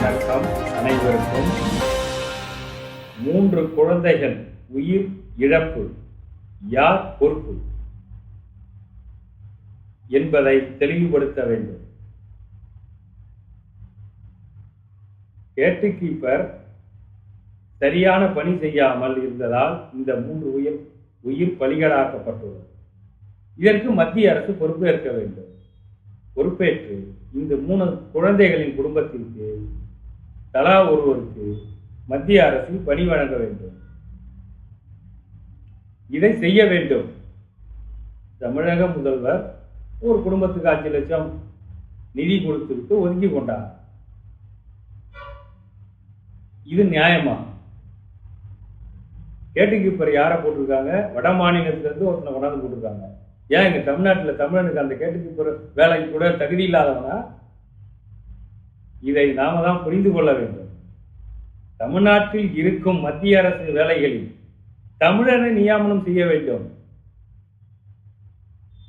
வணக்கம் அனைவருக்கும் மூன்று குழந்தைகள் உயிர் இழப்பு. யார் பொறுப்பு? என்பதை தெளிவுபடுத்த வேண்டும். கீப்பர் சரியான பணி செய்யாமல் இருந்ததால் இந்த மூன்று உயிர் உயிர் பலிகளாக்கப்பட்டுள்ளது. இதற்கு மத்திய அரசு பொறுப்பேற்க வேண்டும். பொறுப்பேற்று இந்த மூணு குழந்தைகளின் குடும்பத்திற்கு தலா ஒருவருக்கு மத்திய அரசு பணி வழங்க வேண்டும். இதை செய்ய வேண்டும். தமிழக முதல்வர் ஒரு குடும்பத்துக்கு அஞ்சு லட்சம் நிதி கொடுத்துட்டு ஒதுக்கி கொண்டார். இது நியாயமா? கேட்டுக்கு இப்போ யாரை போட்டிருக்காங்க? வட மாநிலத்திலேருந்து ஒருத்தனை கொண்டாந்து போட்டிருக்காங்க. ஏன் இங்க தமிழ்நாட்டில் தமிழனுக்கு அந்த கேட்டுக்கு வேலைக்கு கூட தகுதி இல்லாதவனா? இதை நாம தான் புரிந்து கொள்ள வேண்டும். தமிழ்நாட்டில் இருக்கும் மத்திய அரசு வேலைகளில் தமிழனை நியமனம் செய்ய வேண்டும்.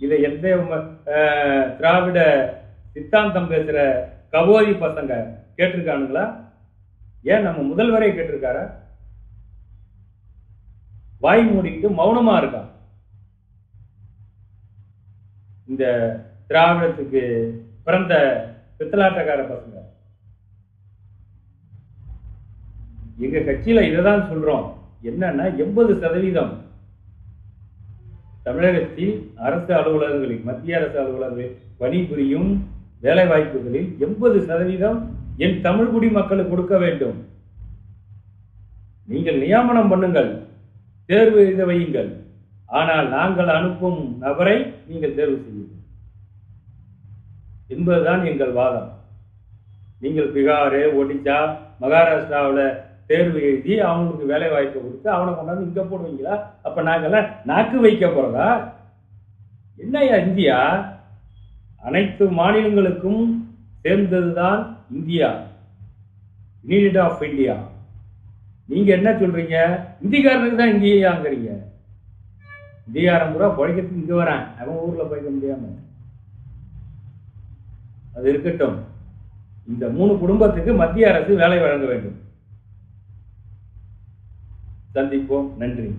இதை எந்த திராவிட சித்தாந்தம் பேசுற கபோதி பசங்க கேட்டிருக்கானுங்களா? ஏன் நம்ம முதல்வரே கேட்டிருக்காரா? வாய் மூடிக்கிட்டு மௌனமா இருக்கான். இந்த திராவிடத்துக்கு பிறந்த பித்தலாட்டக்கார பசங்க. எங்க கட்சியில இதைதான் சொல்றோம். என்னன்னா எண்பது சதவீதம் தமிழகத்தில் அரசு அலுவலகங்களில் மத்திய அரசு அலுவலகங்களில் பணிபுரியும் வேலை வாய்ப்புகளில் எண்பது சதவீதம் என் தமிழ் குடி மக்களுக்கு கொடுக்க வேண்டும். நீங்கள் நியமனம் பண்ணுங்கள். தேர்வு எழுத வையுங்கள். ஆனால் நாங்கள் அனுப்பும் நபரை நீங்கள் தேர்வு செய்யுங்கள். என்பதுதான் எங்கள் வாதம். நீங்கள் பீகார் ஒடிசா மகாராஷ்டிராவில் தேர்வு எழுதி அவங்களுக்கு வேலை வாய்ப்பு கொடுத்து அவனை கொண்டாந்து இங்கே போடுவீங்களா? அப்போ நாங்கள்லாம் நாக்கு வைக்க போகிறதா என்னையா இந்தியா? அனைத்து மாநிலங்களுக்கும் சேர்ந்தது தான் இந்தியா. யூனிட் ஆஃப் இந்தியா நீங்கள் என்ன சொல்கிறீங்க இந்திக்காரனுக்கு தான் இந்தியாங்கிறீங்க இந்தியாரம் பூரா பழைக்கிறதுக்கு இங்கே வரேன். அவன் ஊரில் போய்க்க முடியாமல் அது இருக்கட்டும். இந்த மூணு குடும்பத்துக்கு மத்திய அரசு வேலை வழங்க வேண்டும். சந்திப்போம். நன்றி.